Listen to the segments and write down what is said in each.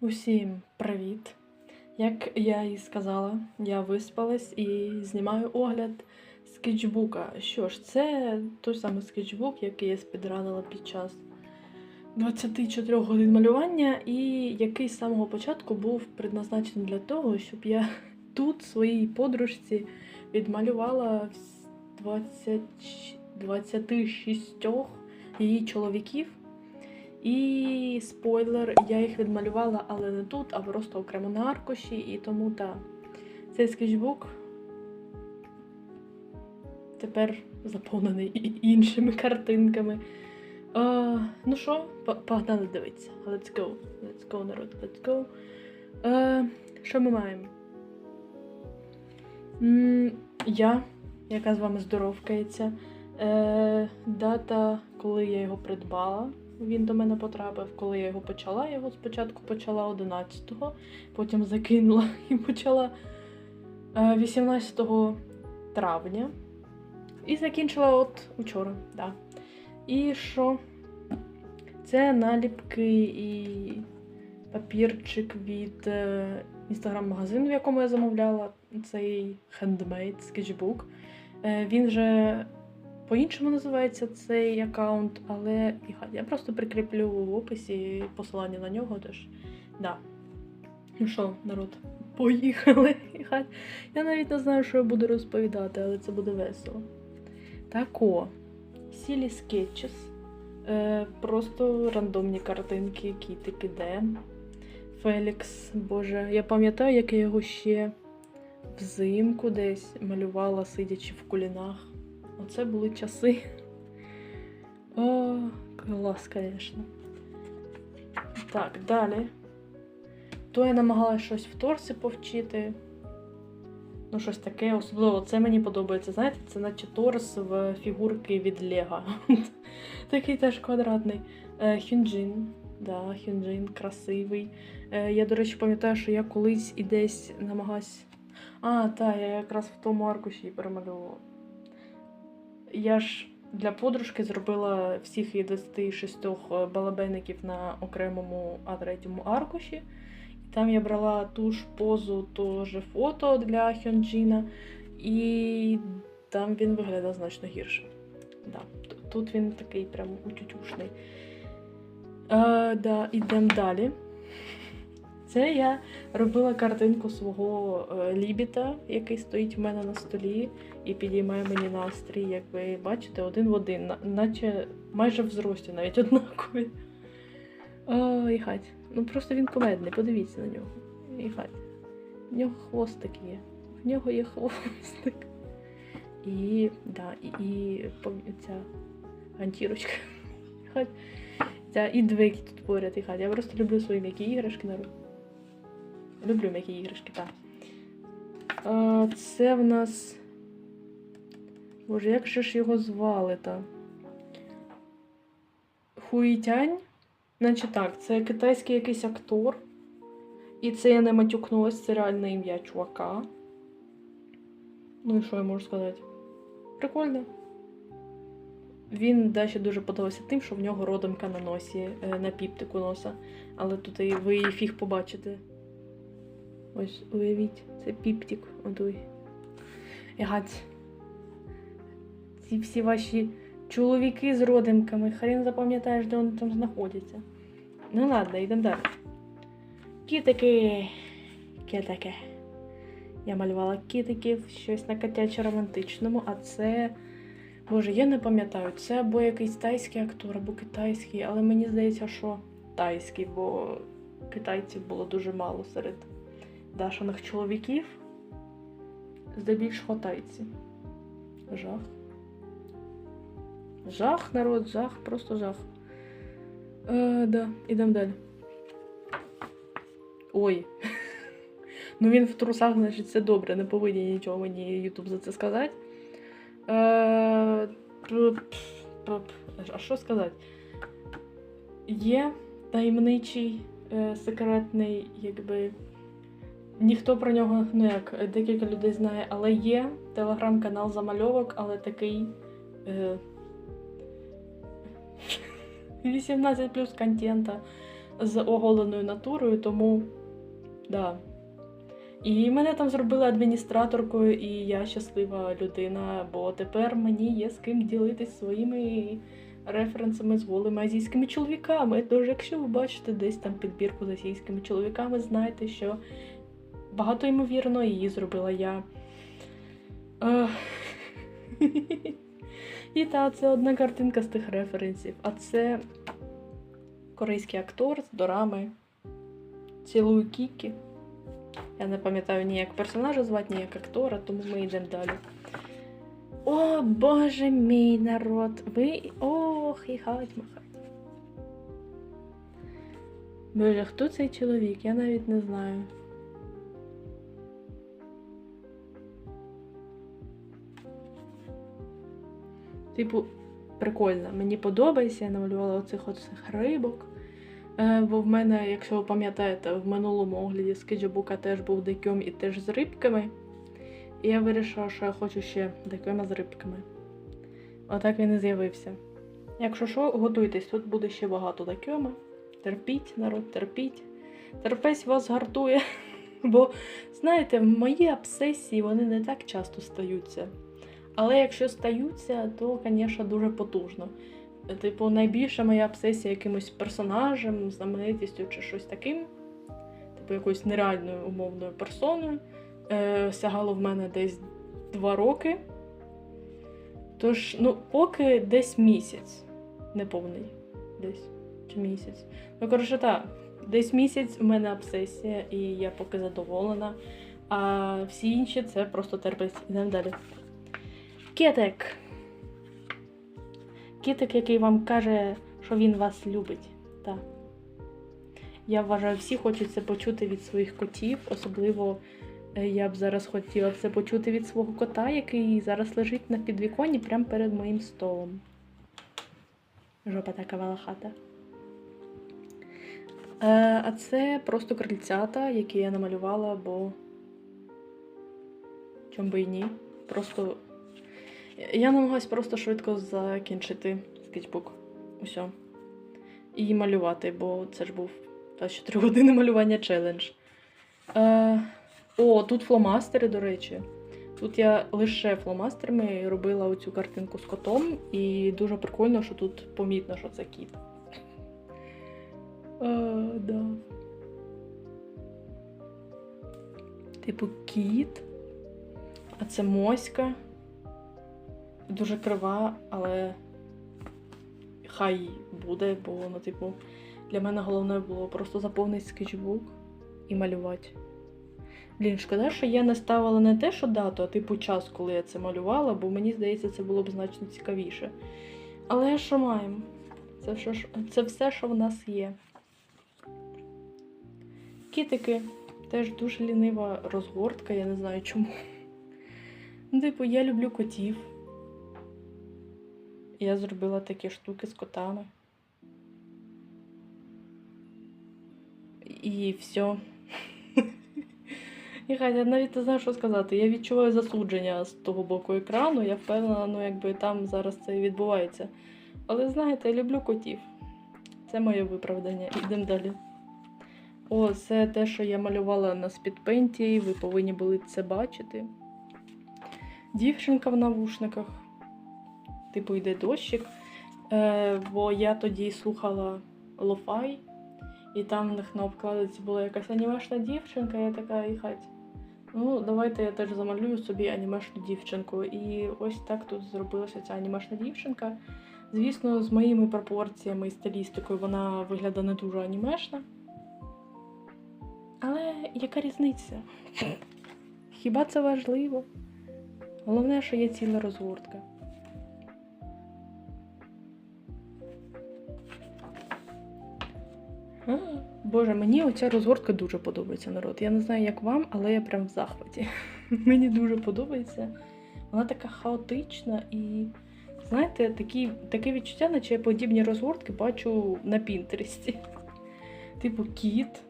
Усім привіт! Як я і сказала, я виспалась і знімаю огляд скетчбука. Що ж, це той самий скетчбук, який я спідранила під час 24 годин малювання, і який з самого початку був предназначений для того, щоб я тут своїй подружці відмалювала 20, 26 її чоловіків. І спойлер, я їх відмалювала, але не тут, а просто окремо на аркуші, і тому та цей скетчбук тепер заповнений іншими картинками. А, ну що, по- погнали дивитися. Let's go. Let's go, народ, let's go. Е, що ми маємо? М, я, яка з вами здоровкається. Е, дата, коли я його придбала. Він до мене потрапив, коли я його почала. Я його спочатку почала 11-го, потім закинула і почала е, 18 травня. І закінчила от учора. Да. І що? Це наліпки і папірчик від е, інстаграм-магазину, в якому я замовляла цей handmade скетчбук. Е, він же по-іншому називається цей аккаунт, але я просто прикріплю в описі посилання на нього. Тож, да. Ну що, народ, поїхали. Я навіть не знаю, що я буду розповідати, але це буде весело. Так о, Сілі Sketches. Е, просто рандомні картинки, кітики, де. Фелікс, боже, я пам'ятаю, як я його ще взимку десь малювала, сидячи в кулінах. Оце були часи. О, клас, звісно. Так, далі. То я намагалася щось в торсі повчити. Ну, щось таке, особливо це мені подобається. Знаєте, це наче торс в фігурки від Лего. Такий теж квадратний. Е, Хюнджин. Да, Хюнджин красивий. Е, Я, до речі, пам'ятаю, що я колись і десь намагалась. А, так, я якраз в тому аркуші і перемальовувала. Я ж для подружки зробила всіх її 26 балабейників на окремому А3 аркуші. Там я брала ту ж позу, то же фото для Хьонджіна, і там він виглядав значно гірше. Да. Тут він такий прям утютюшний. Е, да, ідемо далі. Це я робила картинку свого е, лібіта, який стоїть в мене на столі і підіймає мені настрій, як ви бачите, один в один, наче майже в зрості, навіть однакові. О, і хать. Ну просто він комедний, подивіться на нього. І хать. В нього хвостик є. В нього є хвостик. І, да, і, і ця ганчірочка. І Хать. Ця і двигі тут поряд, і хать. Я просто люблю свої м'які іграшки народ. Люблю м'які іграшки, так. А, це в нас. Боже, як же ж його звали то Хуїтянь? Значить так, це китайський якийсь актор. І це я не матюкнулась, це реальне ім'я чувака. Ну і що я можу сказати? Прикольно. Він далі дуже подобався тим, що в нього родимка на носі, е, на піптику носа. Але тут і ви її фіг побачите. Ось уявіть, це піптик. Одуй. І гать. Ці всі ваші чоловіки з родимками, хрен запам'ятаєш, де вони там знаходяться. Ну ладно, йдемо далі. Кітики. Кітики. Я малювала кітиків, щось на котяче романтичному, а це. Боже, я не пам'ятаю, це або якийсь тайський актор, або китайський, але мені здається, що тайський, бо китайців було дуже мало серед Дашиних чоловіків. Здебільшого тайці. Жах. Жах, народ, жах, просто жах. Е, да, ідемо далі. Ой. ну він в трусах, значить, це добре, не повинні нічого мені Ютуб за це сказати. Е, а що сказати? Є таємничий, е, секретний, якби. Ніхто про нього, ну як, декілька людей знає, але є телеграм-канал замальовок, але такий. Е, 18 плюс контента. з оголеною натурою, тому да. І мене там зробили адміністраторкою, і я щаслива людина, бо тепер мені є з ким ділитись своїми референсами з голими азійськими чоловіками. Тож, якщо ви бачите десь там підбірку з азійськими чоловіками, знайте, що багато ймовірно її зробила я. І так, це одна картинка з тих референсів. А це корейський актор з дорами. Цілую Кікі. Я не пам'ятаю ні як персонажа звати, ні як актора, тому ми йдемо далі. О, боже мій народ! Ви. Ох, і хать махать. Боже, хто цей чоловік? Я навіть не знаю. Типу, прикольно. Мені подобається, я намалювала оцих оцих рибок. Е, бо в мене, якщо ви пам'ятаєте, в минулому огляді скетчбука теж був декьом і теж з рибками. І я вирішила, що я хочу ще декьома з рибками. Отак він і з'явився. Якщо що, готуйтесь, тут буде ще багато декьома. Терпіть, народ, терпіть. Терпець вас гартує. Бо, знаєте, мої обсесії вони не так часто стаються. Але якщо стаються, то, звісно, дуже потужно. Типу, найбільша моя обсесія якимось персонажем, знаменитістю чи щось таким, типу якоюсь нереальною умовною персоною, е, сягало в мене десь два роки. Тож, ну, поки десь місяць, неповний десь чи місяць. Ну, коротше, так, десь місяць у мене обсесія, і я поки задоволена. А всі інші це просто терпець. Йдемо далі. Кетик. Кітик, який вам каже, що він вас любить. Так. Я вважаю, всі хочуть це почути від своїх котів. Особливо е, я б зараз хотіла це почути від свого кота, який зараз лежить на підвіконні прямо перед моїм столом. Жопа така валахата. Е, а це просто крильцята, які я намалювала, бо. Чом би і ні. Просто я намагаюсь просто швидко закінчити скетчбук. Усьо. І малювати, бо це ж був 24 години малювання челендж. Е, О, тут фломастери, до речі. Тут я лише фломастерами робила оцю картинку з котом, і дуже прикольно, що тут помітно, що це кіт. Е, да. Типу кіт. А це моська дуже крива, але хай буде, бо ну, типу, для мене головне було просто заповнити скетчбук і малювати. Блін, шкода, що я не ставила не те, що дату, а типу час, коли я це малювала, бо мені здається, це було б значно цікавіше. Але що маємо? Це, що, це все, що в нас є. Кітики теж дуже лінива розгортка, я не знаю чому. Ну, типу, я люблю котів. Я зробила такі штуки з котами. І все. І хай я навіть не знаю, що сказати. Я відчуваю засудження з того боку екрану. Я впевнена, ну якби там зараз це і відбувається. Але знаєте, я люблю котів. Це моє виправдання. Ідемо далі. О, це те, що я малювала на спідпенті, ви повинні були це бачити. Дівчинка в навушниках типу йде дощик. Е, бо я тоді слухала лофай, і там в них на обкладинці була якась анімешна дівчинка, я така і хать. Ну, давайте я теж замалюю собі анімешну дівчинку. І ось так тут зробилася ця анімешна дівчинка. Звісно, з моїми пропорціями і стилістикою вона виглядає не дуже анімешна. Але яка різниця? Хіба це важливо? Головне, що є ціла розгортка. Боже, мені оця розгортка дуже подобається, народ. Я не знаю, як вам, але я прям в захваті. мені дуже подобається. Вона така хаотична і, знаєте, такі, таке відчуття, наче я подібні розгортки бачу на Пінтересті. Типу, кіт,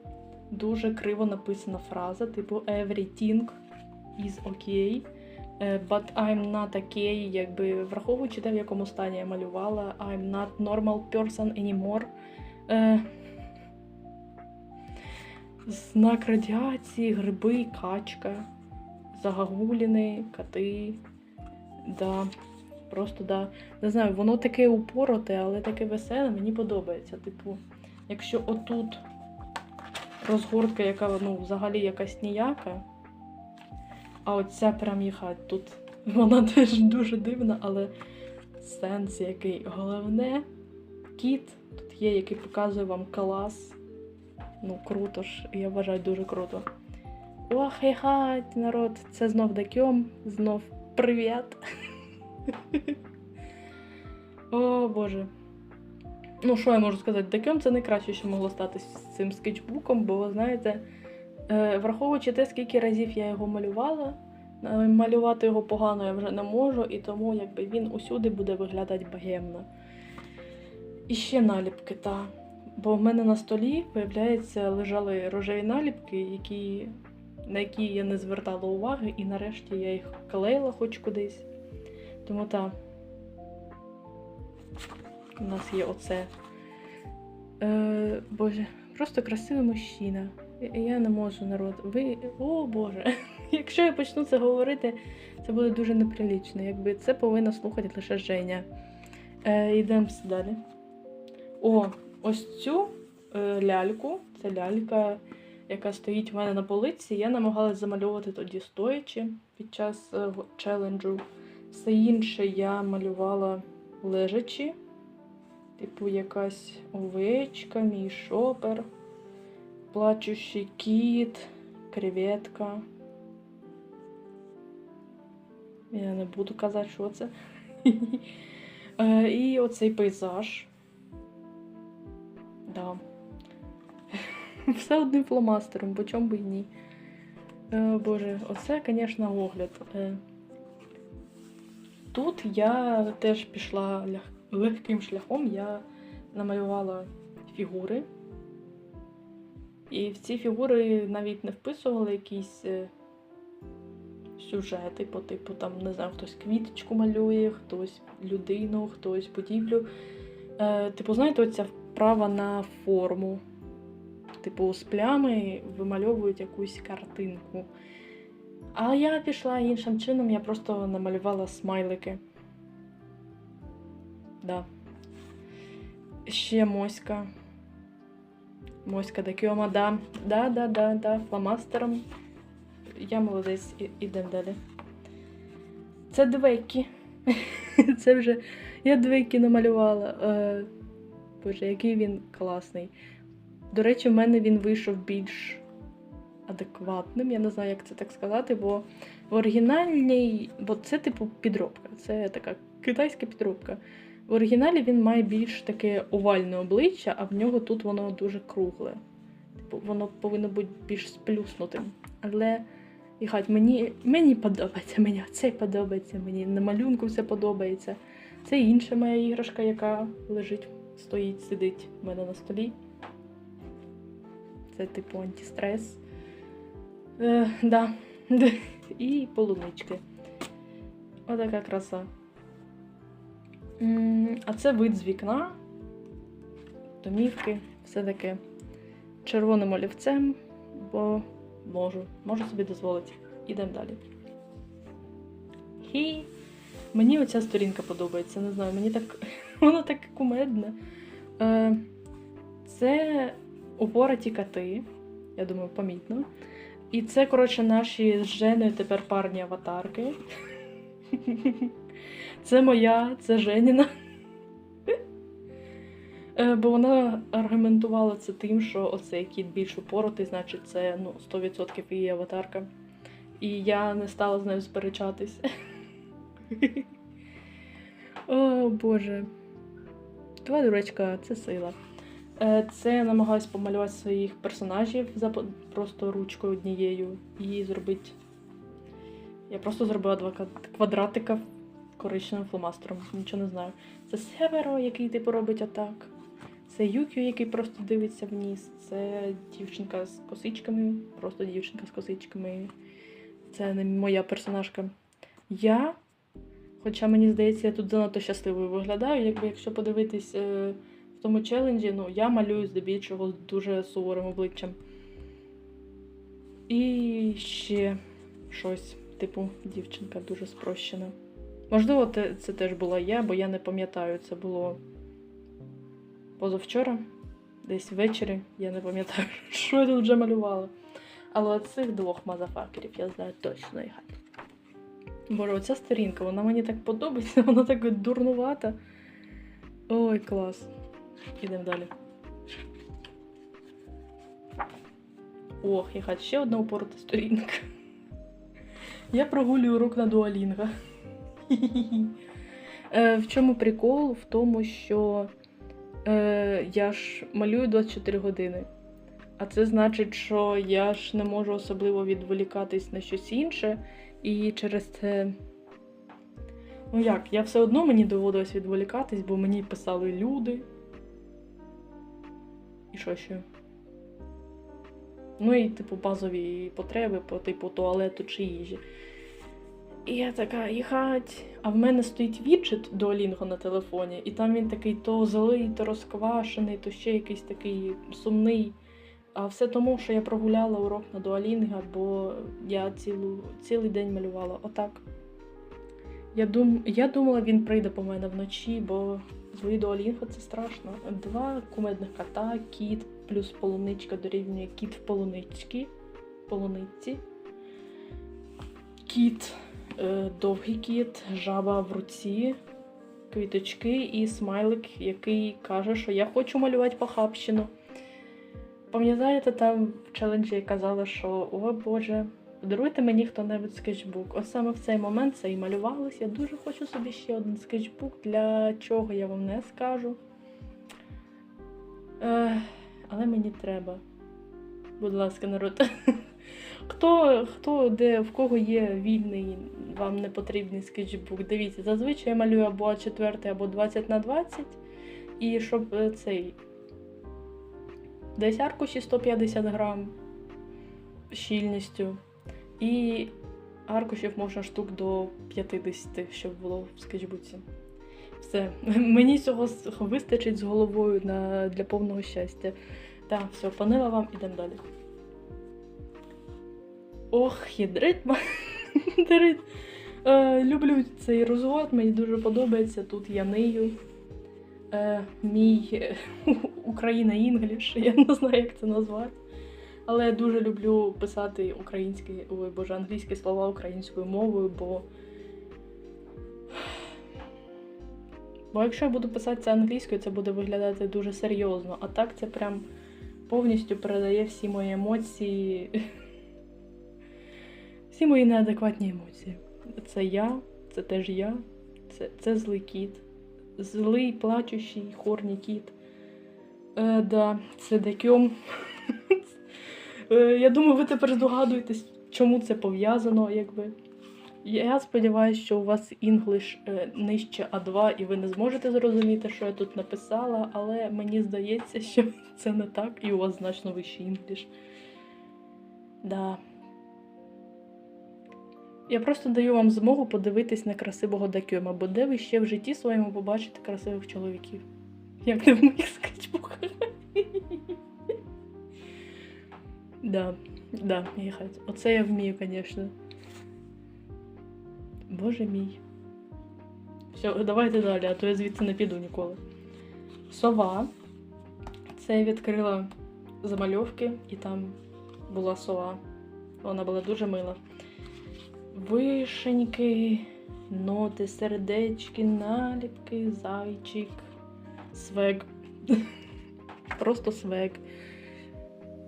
дуже криво написана фраза, типу everything is okay. е, But I'm not okay, якби враховуючи те, в якому стані я малювала, I'm not normal person anymore. Знак радіації, гриби, качка, загагуліни, коти. Да. Просто да. Не знаю, воно таке упороте, але таке веселе, мені подобається. Типу, якщо отут розгортка, яка ну, взагалі якась ніяка, а оця прям їхать тут. Вона теж дуже дивна, але сенс який. Головне, кіт тут є, який показує вам клас. Ну, круто ж, я вважаю дуже круто. О, хай хай, народ, це знов Дакьом, знов привіт. О, Боже. Ну, що я можу сказати? Дакьом це найкраще, що могло стати з цим скетчбуком, бо, ви знаєте, е, враховуючи те, скільки разів я його малювала, е, малювати його погано я вже не можу, і тому якби він усюди буде виглядати богемно. І ще наліпки, та. Бо в мене на столі, виявляється, лежали рожеві наліпки, які, на які я не звертала уваги, і нарешті я їх клеїла хоч кудись. Тому так. У нас є оце. Е, Боже, просто красивий мужчина. Я- не можу, народ. Ви. О Боже. Якщо я почну це говорити, це буде дуже неприлічно. Якби це повинна слухати лише Женя. Е, Йдемо далі. О, ось цю е, ляльку. Це лялька, яка стоїть в мене на полиці. Я намагалась замальовувати тоді стоячи під час е, челенджу. Все інше я малювала лежачи. Типу, якась овечка, мій шопер, плачущий кіт, креветка. Я не буду казати, що це. Е, І оцей пейзаж. Да. Все одним фломастером, бо чому б і ні. Е, Боже, оце, звісно, огляд. Е, Тут я теж пішла легким шляхом. Я намалювала фігури. І в ці фігури навіть не вписували якісь е, сюжети, по типу, там, не знаю, хтось квіточку малює, хтось людину, хтось будівлю. Типу, знаєте, оця вправа на форму. Типу, з плями вимальовують якусь картинку. А я пішла іншим чином, я просто намалювала смайлики. Да. Ще моська. Моська до Кьома, да. Да, да, да, да. Фломастером. Я молодець, ідемо далі. Це двейки. Це вже. Я двейки намалювала. Боже, який він класний. До речі, в мене він вийшов більш адекватним. Я не знаю, як це так сказати, бо в оригінальній, бо це типу підробка, це така китайська підробка. В оригіналі він має більш таке овальне обличчя, а в нього тут воно дуже кругле. Типу, воно повинно бути більш сплюснутим. Але і хать, мені, мені подобається, мені це подобається, мені на малюнку все подобається. Це інша моя іграшка, яка лежить, стоїть, сидить в мене на столі. Це типу антистрес. Е, да. І полунички. Отака краса. А це вид з вікна, домівки, все таке червоним олівцем, бо можу, можу собі дозволити. Ідемо далі. Хі. Мені оця сторінка подобається, не знаю, мені так. Воно так кумедне. Е, Це упораті коти, я думаю, помітно. І це, коротше, наші з Женою тепер парні аватарки. Це моя, це Женіна. Е, Бо вона аргументувала це тим, що оцей кіт більш упоротий, значить, це ну, 100% її аватарка. І я не стала з нею сперечатись. О, Боже. Твоя дуречка, це сила. Е, Це я намагаюсь помалювати своїх персонажів просто ручкою однією і зробити. Я просто зробила два квадратика коричневим фломастером, нічого не знаю. Це Северо, який типу робить атак. Це Юкіо, який просто дивиться вниз. Це дівчинка з косичками, просто дівчинка з косичками. Це не моя персонажка. Я, хоча мені здається, я тут занадто щасливою виглядаю, якби якщо подивитись е, в тому челенджі, ну я малюю здебільшого з дуже суворим обличчям. І ще щось, типу, дівчинка дуже спрощена. Можливо, це теж була я, бо я не пам'ятаю, це було позавчора, десь ввечері, я не пам'ятаю, що я тут вже малювала. Але цих двох мазафакерів я знаю точно і гад. Боже, оця сторінка, вона мені так подобається, вона така дурнувата. Ой, клас. Ідемо далі. Ох, яка ще одна упорота сторінка. Я прогулюю урок на дуалінга. Е, В чому прикол? В тому, що е, я ж малюю 24 години. А це значить, що я ж не можу особливо відволікатись на щось інше, і через це. Ну як, я все одно мені доводилось відволікатись, бо мені писали люди. І що ще? Ну і, типу, базові потреби по типу туалету чи їжі. І я така, їхать. А в мене стоїть віджит Duolingo на телефоні, і там він такий то злий, то розквашений, то ще якийсь такий сумний. А все тому, що я прогуляла урок на Duolingo, бо я цілу, цілий день малювала. Отак. Я, дум, я думала, він прийде по мене вночі, бо звої Duolingo це страшно. Два кумедних кота, кіт плюс полуничка дорівнює кіт в полуничці. Полуниці. Кіт, е, довгий кіт, жаба в руці, квіточки і смайлик, який каже, що я хочу малювати похабщину. Пам'ятаєте, там в челенджі я казала, що о Боже, подаруйте мені хто-небудь скетчбук. Ось саме в цей момент це і малювалось. Я дуже хочу собі ще один скетчбук, для чого я вам не скажу. Е, але мені треба. Будь ласка, народ. Хто, хто де, в кого є вільний, вам не потрібний скетчбук, дивіться, зазвичай я малюю або А4, або 20 на 20. І щоб е, цей десь аркуші 150 грам щільністю. І аркушів можна штук до 50, щоб було в скетчбуці. Все, мені цього вистачить з головою на, для повного щастя. Так, все, панила вам, ідемо далі. Ох, Дарить. Е, люблю цей розвод, мені дуже подобається. Тут я нию. Е, мій е, Україна Інгліш, я не знаю, як це назвати. Але я дуже люблю писати українські, ой, боже, англійські слова українською мовою, бо. Бо якщо я буду писати це англійською, це буде виглядати дуже серйозно. А так це прям повністю передає всі мої емоції. Всі мої неадекватні емоції. Це я, це теж я, це, це злий кіт. Злий, плачущий, хорний кіт. Е, да, це декьом. Е, я думаю, ви тепер здогадуєтесь, чому це пов'язано, якби. Я сподіваюся, що у вас інглиш е, нижче А2 і ви не зможете зрозуміти, що я тут написала, але мені здається, що це не так, і у вас значно вищий інглиш. Да. Я просто даю вам змогу подивитись на красивого Дакьома, бо де ви ще в житті своєму побачите красивих чоловіків? Як не в моїх скетчбуках. Да, да, їхать. Оце я вмію, звісно. Боже мій. Все, давайте далі, а то я звідси не піду ніколи. Сова. Це я відкрила замальовки, і там була сова. Вона була дуже мила. Вишеньки, ноти, сердечки, наліпки, зайчик, свег. Просто свег.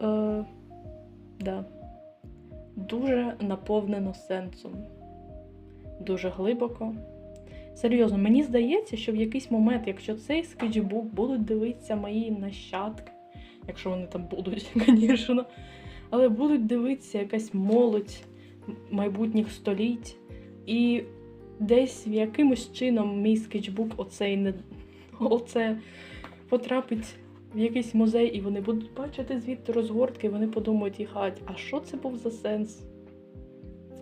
Е, да. Дуже наповнено сенсом. Дуже глибоко. Серйозно, мені здається, що в якийсь момент, якщо цей скетчбук будуть дивитися мої нащадки, якщо вони там будуть, звісно, але будуть дивитися якась молодь майбутніх століть, і десь якимось чином мій скетчбук оцей не оце потрапить в якийсь музей, і вони будуть бачити звідти розгортки, і вони подумають, їхать, а що це був за сенс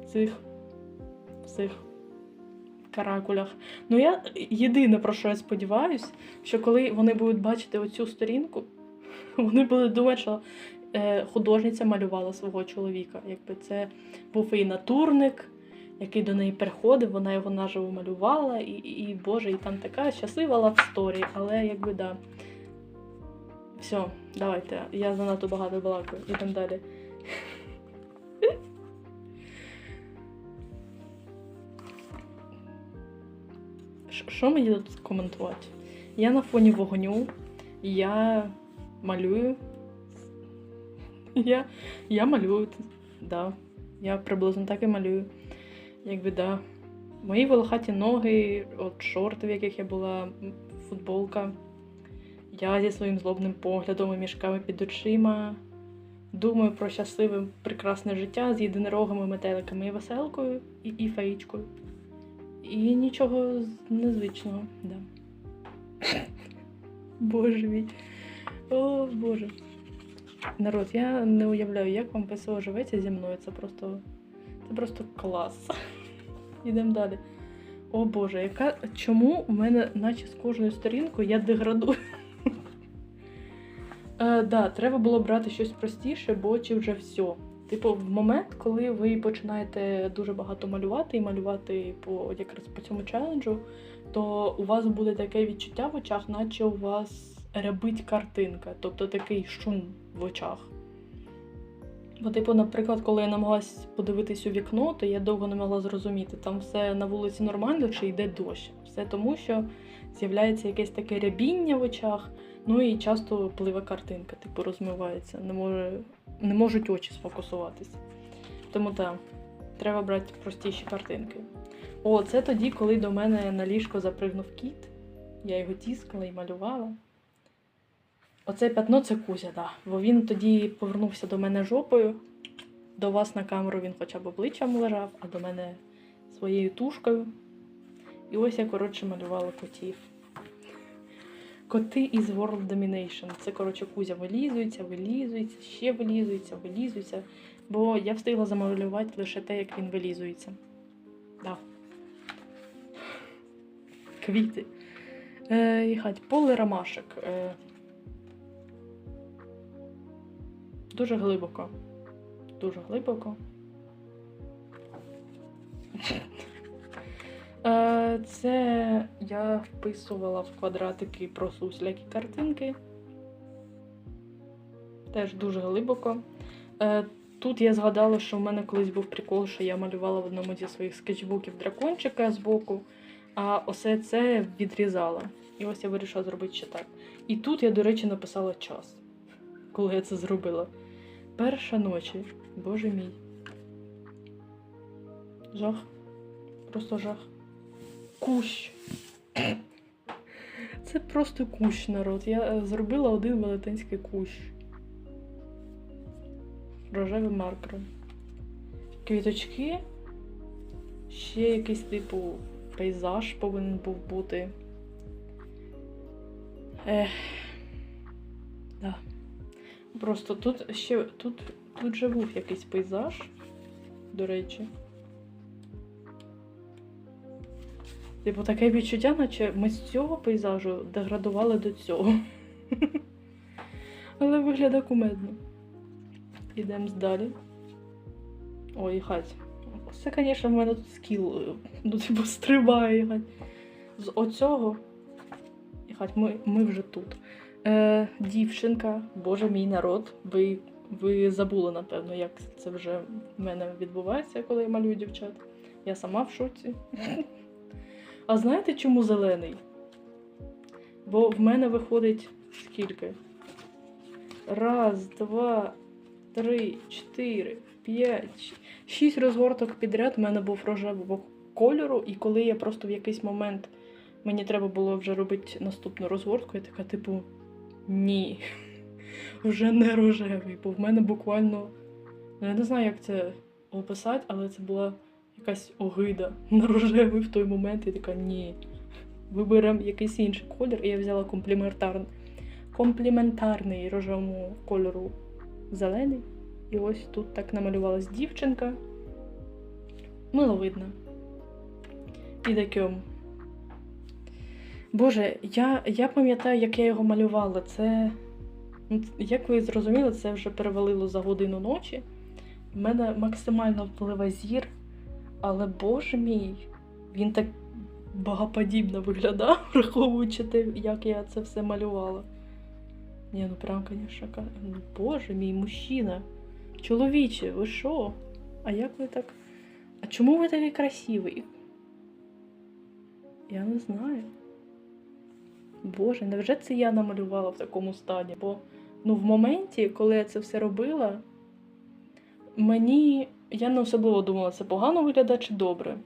в цих, в цих каракулях? Ну, я єдине, про що я сподіваюся, що коли вони будуть бачити оцю сторінку, вони будуть думати, що художниця малювала свого чоловіка. Якби це був і натурник, який до неї приходив, вона його наживо малювала, і, і, і Боже, і там така щаслива лавсторі, але якби да. Все, давайте. Я занадто багато балакаю. Ідемо далі. Що мені тут коментувати? Я на фоні вогню, я малюю. Я, я малюю, да. Я приблизно так і малюю. Якби да. Мої волохаті ноги, от шорти, в яких я була, футболка. Я зі своїм злобним поглядом і мішками під очима. Думаю про щасливе, прекрасне життя з єдинорогами, метеликами і веселкою, і, і феєчкою. І нічого незвичного, да. Боже мій. О, Боже. Народ, я не уявляю, як вам весело живеться зі мною. Це просто. Це просто клас. Ідемо далі. О Боже, яка. Чому у мене, наче з кожною сторінкою, я деградую? Е, да, треба було брати щось простіше, бо чи вже все. Типу, в момент, коли ви починаєте дуже багато малювати і малювати по якраз по цьому челенджу, то у вас буде таке відчуття в очах, наче у вас рябить картинка, тобто такий шум в очах. Бо, типу, наприклад, коли я намагалась подивитись у вікно, то я довго не могла зрозуміти, там все на вулиці нормально чи йде дощ. Все тому, що з'являється якесь таке рябіння в очах, ну і часто пливе картинка, типу, розмивається, не, може, не можуть очі сфокусуватися. Тому так, треба брати простіші картинки. О, це тоді, коли до мене на ліжко запригнув кіт. Я його тіскала і малювала. Оце пятно це Кузя, да. Бо він тоді повернувся до мене жопою. До вас на камеру він хоча б обличчям лежав, а до мене своєю тушкою. І ось я, коротше, малювала котів. Коти із World Domination. Це, коротше, Кузя вилізується, вилізується, ще вилізується, вилізується. Бо я встигла замалювати лише те, як він вилізується. Да. Квіти. Е, їхать, поле ромашек. Е, дуже глибоко. Дуже глибоко. Е, Це я вписувала в квадратики про суслякі картинки. Теж дуже глибоко. Е, Тут я згадала, що в мене колись був прикол, що я малювала в одному зі своїх скетчбуків дракончика збоку, а усе це відрізала. І ось я вирішила зробити ще так. І тут я, до речі, написала час, коли я це зробила. Перша ночі. Боже мій. Жах. Просто жах. Кущ. Це просто кущ, народ. Я е, зробила один велетенський кущ. Рожевим маркером. Квіточки. Ще якийсь типу пейзаж повинен був бути. Ех. Да. Просто тут ще тут, тут же був якийсь пейзаж, до речі. Типу, таке відчуття, наче ми з цього пейзажу деградували до цього. Але виглядає кумедно. Ідемо далі. Ой, хать. Це, звісно, в мене тут скіл. Ну, типу, стрибає гать. З оцього. І ми, ми вже тут. Е, дівчинка, боже мій народ. Ви, ви забули, напевно, як це вже в мене відбувається, коли я малюю дівчат. Я сама в шоці. А знаєте, чому зелений? Бо в мене виходить скільки? Раз, два, три, чотири, п'ять, шість. розгорток підряд в мене був рожевого кольору, і коли я просто в якийсь момент мені треба було вже робити наступну розгортку, я така, типу, ні, вже не рожевий, бо в мене буквально. Ну, я не знаю, як це описати, але це була якась огида на рожевий в той момент. Я така, ні. Виберемо якийсь інший колір, і я взяла компліментарний, компліментарний рожевому кольору зелений. І ось тут так намалювалась дівчинка. Миловидна. І таким. Боже, я, я пам'ятаю, як я його малювала. Це. Ну, Як ви зрозуміли, це вже перевалило за годину ночі. В мене максимально впливає зір, але боже мій, він так богоподібно виглядав, враховуючи те, як я це все малювала. Ні, ну прям, звісно, ну, боже мій мужчина. Чоловіче, ви що? А як ви так? А чому ви такий красивий? Я не знаю. Боже, невже це я намалювала в такому стані? Бо ну, в моменті, коли я це все робила, мені я не особливо думала, це погано виглядає чи добре.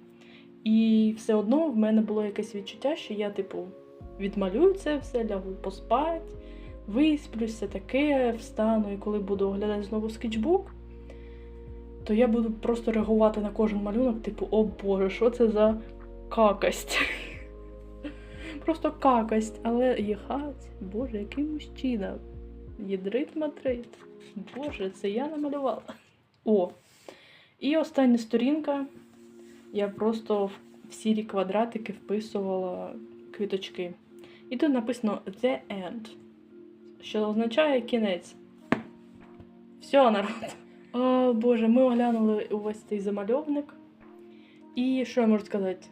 І все одно в мене було якесь відчуття, що я, типу, відмалюю це все, лягу поспать, висплюсь, все таке, встану, і коли буду оглядати знову скетчбук, то я буду просто реагувати на кожен малюнок, типу, о Боже, що це за какость? Просто какость, але їхать, Боже, який мужчина. Єдрит матрит. Боже, це я намалювала. О! І остання сторінка. Я просто в- сірі квадратики вписувала квіточки. І тут написано The End, що означає кінець. Все, народ. О, Боже, ми оглянули увесь цей замальовник. І що я можу сказати?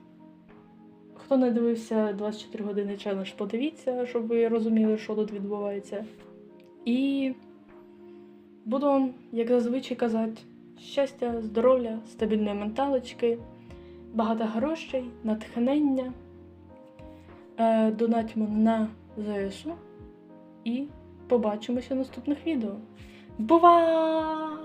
Хто не дивився 24 години челендж, подивіться, щоб ви розуміли, що тут відбувається. І буду вам, як зазвичай, казати, щастя, здоров'я, стабільної менталочки, багато грошей, натхнення. Е, донатьмо на ЗСУ і побачимося в наступних відео. Бувай!